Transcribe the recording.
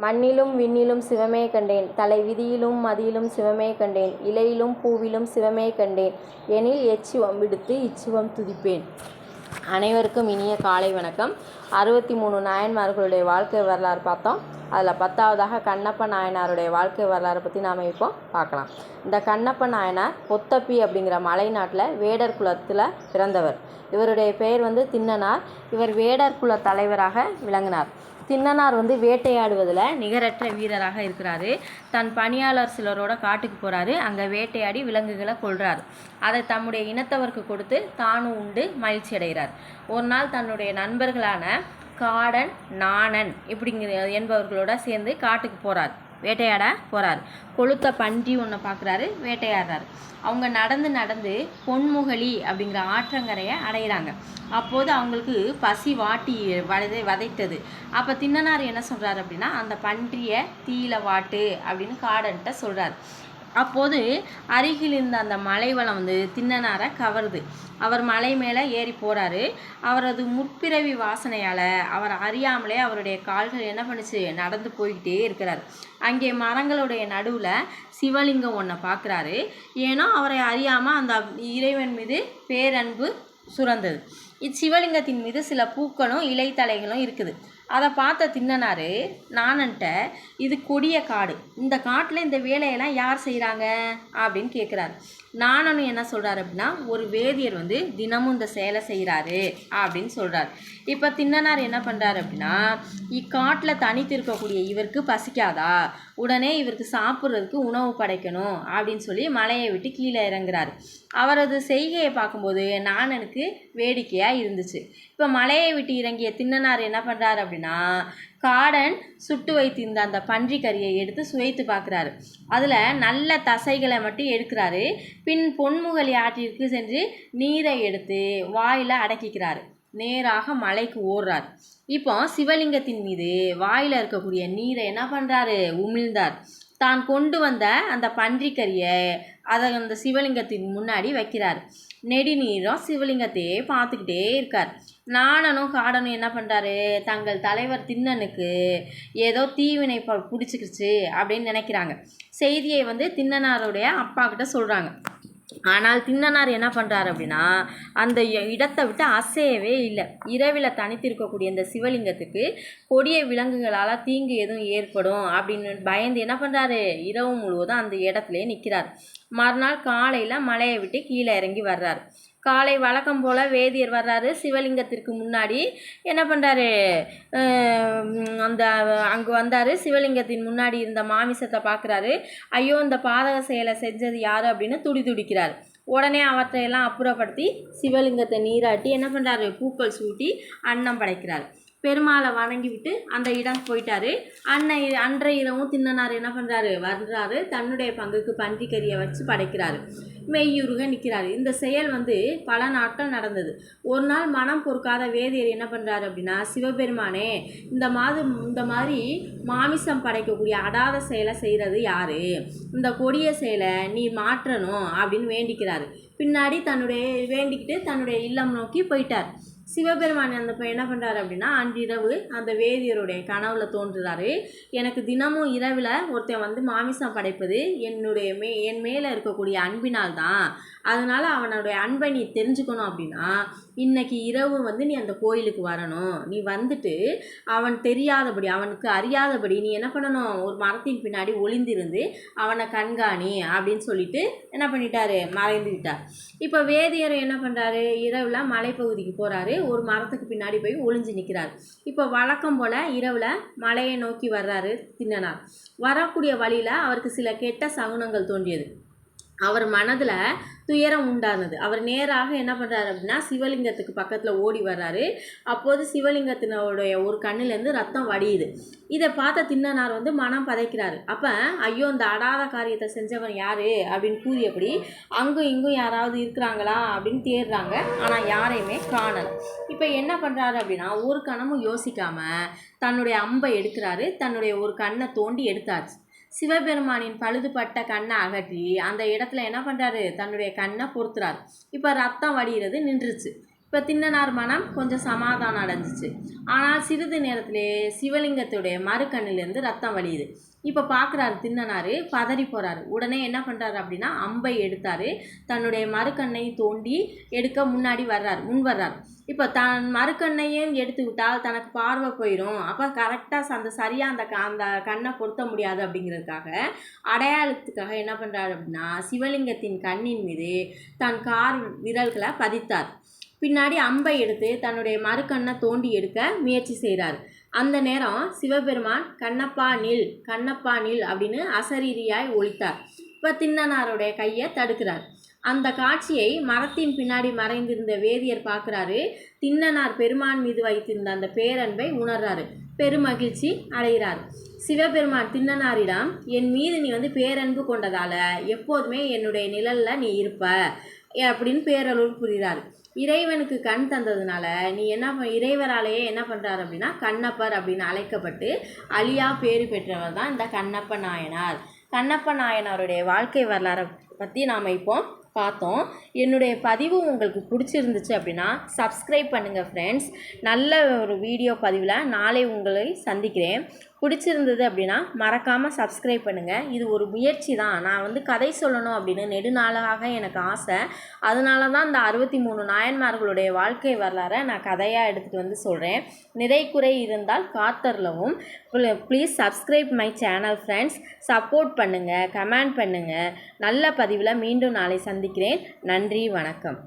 மண்ணிலும் விண்ணிலும் சிவமே கண்டேன். தலை விதியிலும் மதியிலும் சிவமே கண்டேன். இலையிலும் பூவிலும் சிவமே கண்டேன். எனில் எச்சிவம் விடுத்து இச்சிவம் துதிப்பேன். அனைவருக்கும் இனிய காலை வணக்கம். அறுபத்தி மூணு நாயன்மார்களுடைய வாழ்க்கை வரலாறு பார்த்தோம். அதில் பத்தாவதாக கண்ணப்ப நாயனாருடைய வாழ்க்கை வரலாறை பற்றி நாம் இப்போ பார்க்கலாம். இந்த கண்ணப்ப நாயனார் பொத்தப்பி அப்படிங்கிற மலைநாட்டில் வேடர் குலத்தில் பிறந்தவர். இவருடைய பெயர் வந்து தின்னனார் இவர் வேடர் குல தலைவராக விளங்கினார். தின்னனார் வந்து வேட்டையாடுவதில் நிகரற்ற வீரராக இருக்கிறாரு. தன் பணியாளர் சிலரோட காட்டுக்கு போகிறாரு அங்கே வேட்டையாடி விலங்குகளை கொள்கிறார் அதை தம்முடைய இனத்தவருக்கு கொடுத்து தானும் உண்டு மகிழ்ச்சி அடைகிறார். ஒரு நாள் தன்னுடைய நண்பர்களான காடன் நாணன் இப்படிங்கிற என்பவர்களோட சேர்ந்து காட்டுக்கு போகிறார் வேட்டையாட போகிறார் கொளுத்த பன்றி ஒன்று பார்க்குறாரு வேட்டையாடுறாரு. அவங்க நடந்து நடந்து பொன்முகலி அப்படிங்கிற ஆற்றங்கரையை அடையிறாங்க. அப்போது அவங்களுக்கு பசி வாட்டி வதை வதைத்தது. அப்போ தின்னனார் என்ன சொல்கிறார் அப்படின்னா அந்த பன்றியை தீயில வாட்டு அப்படின்னு காடன்ட்ட சொல்கிறார் அப்போது அருகில் இருந்த அந்த மலைவளம் வந்து திண்ணனாரை கவருது. அவர் மலை மேலே ஏறி போகிறாரு அவரது முற்பிறவி வாசனையால் அவர் அறியாமலே அவருடைய கால்கள் என்ன பண்ணுச்சு? நடந்து போய்கிட்டே இருக்கிறார். அங்கே மரங்களுடைய நடுவில் சிவலிங்கம் ஒன்றை பார்க்குறாரு ஏன்னா அவரை அறியாமல் அந்த இறைவன் மீது பேரன்பு சுரந்தது. இச்சிவலிங்கத்தின் மீது சில பூக்களும் இலைத்தலைகளும் இருக்குது. அதை பார்த்த தின்னனார் நானன்ட்ட இது கொடிய காடு. இந்த காட்டில் இந்த வேலையெல்லாம் யார் செய்கிறாங்க அப்படின்னு கேட்குறாரு நானனும் என்ன சொல்கிறாரு அப்படின்னா ஒரு வேதியர் வந்து தினமும் இந்த சேலை செய்கிறாரு அப்படின்னு சொல்கிறார் இப்போ தின்னனார் என்ன பண்ணுறாரு அப்படின்னா இக்காட்டில் தனித்து இருக்கக்கூடிய இவருக்கு பசிக்காதா? உடனே இவருக்கு சாப்பிட்றதுக்கு உணவு படைக்கணும் அப்படின்னு சொல்லி மலையை விட்டு கீழே இறங்குறாரு. அவரது செய்கையை பார்க்கும்போது நானனுக்கு வேடிக்கையாக இருந்துச்சு. இப்போ மலையை விட்டு இறங்கிய தின்னனார் என்ன பண்ணுறாரு அப்படின்னா காடன் சுட்டு வைத்திருந்த அந்த பன்றி கறியை எடுத்து சுவைத்து பார்க்குறாரு. அதில் நல்ல தசைகளை மட்டும் எடுக்கிறாரு. பின் பொன்முகலி ஆற்றிற்கு சென்று நீரை எடுத்து வாயில் அடக்கிக்கிறாரு. நேராக மலைக்கு ஓடுறார். இப்போ சிவலிங்கத்தின் மீது வாயில் இருக்கக்கூடிய நீரை என்ன பண்ணுறாரு உமிழ்ந்தார். தான் கொண்டு வந்த அந்த பன்றிக்கறியை அதை அந்த சிவலிங்கத்தின் முன்னாடி வைக்கிறார். நெடுநீரம் சிவலிங்கத்தையே பார்த்துக்கிட்டே இருக்கார். நாணனும் காடனும் என்ன பண்ணுறாரு தங்கள் தலைவர் திண்ணனுக்கு ஏதோ தீவினை பிடிச்சிக்கிச்சு அப்படின்னு நினைக்கிறாங்க. செய்தியை வந்து திண்ணனாருடைய அப்பா கிட்ட சொல்கிறாங்க ஆனால் திண்ணனார் என்ன பண்ணுறாரு அப்படின்னா அந்த இடத்தை விட்டு அசையவே இல்லை. இரவில் தனித்திருக்கக்கூடிய இந்த சிவலிங்கத்துக்கு கொடிய விலங்குகளால் தீங்கு எதுவும் ஏற்படும் அப்படின்னு பயந்து என்ன பண்ணுறாரு இரவு முழுவதும் அந்த இடத்துலையே நிற்கிறார் மறுநாள் காலையில் மலையை விட்டு கீழே இறங்கி வர்றார். காலை வழக்கம் போல் வேதியர் வர்றாரு சிவலிங்கத்திற்கு முன்னாடி. என்ன பண்ணுறாரு அந்த அங்கே வந்தார். சிவலிங்கத்தின் முன்னாடி இருந்த மாமிசத்தை பார்க்குறாரு ஐயோ இந்த பாதக செயலை செஞ்சது யார் அப்படின்னு துடி துடிக்கிறார். உடனே அவற்றையெல்லாம் அப்புறப்படுத்தி சிவலிங்கத்தை நீராட்டி என்ன பண்ணுறாரு பூக்கள் சூட்டி அன்னம் படைக்கிறார். பெருமாளை வணங்கிவிட்டு அந்த இடம் போயிட்டாரு. அன்னை அன்றைய இரவும் தின்னனார் என்ன பண்ணுறாரு வர்றாரு. தன்னுடைய பங்குக்கு பன்றிக்கறியை வச்சு படைக்கிறாரு. மெய்யுருக நிற்கிறாரு இந்த செயல் வந்து பல நாட்கள் நடந்தது. ஒரு நாள் மனம் பொறுக்காத வேதியர் என்ன பண்ணுறாரு அப்படின்னா சிவபெருமானே இந்த மாதம் இந்த மாதிரி மாமிசம் படைக்கக்கூடிய அடாத செயலை செய்கிறது யார்? இந்த கொடிய செயலை நீ மாற்றணும் அப்படின்னு வேண்டிக்கிறாரு. பின்னாடி தன்னுடைய வேண்டிக்கிட்டு தன்னுடைய இல்லம் நோக்கி போயிட்டார். சிவபெருமான் அந்த என்ன பண்ணுறாரு அப்படின்னா அன்றிரவு அந்த வேதியருடைய கனவுல தோன்றுறாரு. எனக்கு தினமும் இரவில் ஒருத்தன் வந்து மாமிசம் படைப்பது என்னுடைய மே என் மேலே இருக்கக்கூடிய அன்பினால் தான். அதனால் அவனுடைய அன்பை நீ தெரிஞ்சுக்கணும் அப்படின்னா இன்னைக்கு இரவு வந்து நீ அந்த கோயிலுக்கு வரணும். நீ வந்துட்டு அவன் தெரியாதபடி அவனுக்கு அறியாதபடி நீ என்ன பண்ணணும்? ஒரு மரத்தின் பின்னாடி ஒளிந்திருந்து அவனை கண்காணி அப்படின்னு சொல்லிட்டு என்ன பண்ணிட்டாரு? மறைந்துக்கிட்டார் இப்போ வேதியர் என்ன பண்ணுறாரு இரவில் மலைப்பகுதிக்கு போகிறாரு ஒரு மரத்துக்கு பின்னாடி போய் ஒளிஞ்சு நிற்கிறார் இப்போ வழக்கம் போல் இரவில் மலையை நோக்கி வர்றாரு தின்னனார். வரக்கூடிய வழியில் அவருக்கு சில கெட்ட சகுனங்கள் தோன்றியது. அவர் மனதில் துயரம் உண்டானது. அவர் நேராக என்ன பண்ணுறாரு அப்படின்னா சிவலிங்கத்துக்கு பக்கத்தில் ஓடி வர்றாரு. அப்போது சிவலிங்கத்தினுடைய ஒரு கண்ணிலேருந்து ரத்தம் வடியுது. இதை பார்த்த தின்னனார் வந்து மனம் பதைக்கிறாரு. அப்போ ஐயோ இந்த அடாத காரியத்தை செஞ்சவன் யார்? அப்படின்னு கூறியபடி அங்கும் இங்கும் யாராவது இருக்கிறாங்களா? அப்படின்னு தேடுறாங்க. ஆனால் யாரையுமே காணலை. இப்போ என்ன பண்ணுறாரு அப்படின்னா ஒரு கணமும் யோசிக்காமல் தன்னுடைய அம்பை எடுக்கிறாரு. தன்னுடைய ஒரு கண்ணை தோண்டி எடுத்தாச்சு. சிவபெருமானின் பழுதுபட்ட கண்ணை அகற்றி அந்த இடத்துல என்ன பண்ணுறாரு தன்னுடைய கண்ணை பொறுத்துறாரு. இப்போ ரத்தம் வடிகிறது நின்றுச்சு. இப்போ தின்னனார் மனம் கொஞ்சம் சமாதானம் அடைஞ்சிச்சு. ஆனால் சிறிது நேரத்திலே சிவலிங்கத்துடைய மறுக்கண்ணிலேருந்து ரத்தம் வழியுது இப்போ பார்க்குறாரு தின்னனார் பதறி போகிறாரு உடனே என்ன பண்ணுறாரு அப்படின்னா அம்பை எடுத்தார். தன்னுடைய மறுக்கண்ணை தோண்டி எடுக்க முன்னாடி வர்றார் முன் வர்றார். இப்போ தன் மறுக்கண்ணையும் எடுத்துக்கிட்டால் தனக்கு பார்வை போயிடும் அப்போ கரெக்டாக அந்த சரியாக அந்த க- அந்த கண்ணை பொருத்த முடியாது அப்படிங்கிறதுக்காக அடையாளத்துக்காக என்ன பண்ணுறாரு அப்படின்னா சிவலிங்கத்தின் கண்ணின் மீது தன் கார் விரல்களை பதித்தார். பின்னாடி அம்பை எடுத்து தன்னுடைய மறுக்கண்ணை தோண்டி எடுக்க முயற்சி செய்கிறார். அந்த நேரம் சிவபெருமான் கண்ணப்பா நில் கண்ணப்பா நில் அப்படின்னு அசரீரியாய் ஒழித்தார். இப்போ தின்னனாருடைய கையை தடுக்கிறார். அந்த காட்சியை மரத்தின் பின்னாடி மறைந்திருந்த வேதியர் பார்க்குறாரு. தின்னனார் பெருமான் மீது வைத்திருந்த அந்த பேரன்பை உணர்றாரு. பெருமகிழ்ச்சி அடைகிறார். சிவபெருமான் தின்னனாரிடம் என் மீது நீ வந்து பேரன்பு கொண்டதால் எப்போதுமே என்னுடைய நிழலில் நீ இருப்ப அப்படின்னு பேரருள் புரிகிறார். இறைவனுக்கு கண் தந்ததுனால நீ என்ன இறைவராலேயே என்ன பண்ணுறாரு அப்படின்னா கண்ணப்பர் அப்படின்னு அழைக்கப்பட்டு அழியா பேறு பெற்றவர் தான் இந்த கண்ணப்ப நாயனார். கண்ணப்ப நாயனாருடைய வாழ்க்கை வரலாறை பற்றி நாம் இப்போ பார்த்தோம். என்னுடைய பதிவு உங்களுக்கு பிடிச்சிருந்துச்சு அப்படின்னா சப்ஸ்கிரைப் பண்ணுங்கள் ஃப்ரெண்ட்ஸ் நல்ல ஒரு வீடியோ பதிவில் நாளை உங்களை சந்திக்கிறேன். பிடிச்சிருந்தது அப்படின்னா மறக்காமல் சப்ஸ்கிரைப் பண்ணுங்கள் இது ஒரு முயற்சி தான். நான் வந்து கதை சொல்லணும் அப்படின்னு நெடுநாளாக எனக்கு ஆசை. அதனால தான் இந்த அறுபத்தி மூணு நாயன்மார்களுடைய வாழ்க்கை வரலாறை நான் கதையாக எடுத்துகிட்டு வந்து சொல்கிறேன் நிறை குறை இருந்தால் காத்தரலவும் please subscribe my channel friends support பண்ணுங்கள் கமெண்ட் பண்ணுங்கள் நல்ல பதிவில் மீண்டும் நாளை சந்திக்கிறேன். நன்றி வணக்கம்.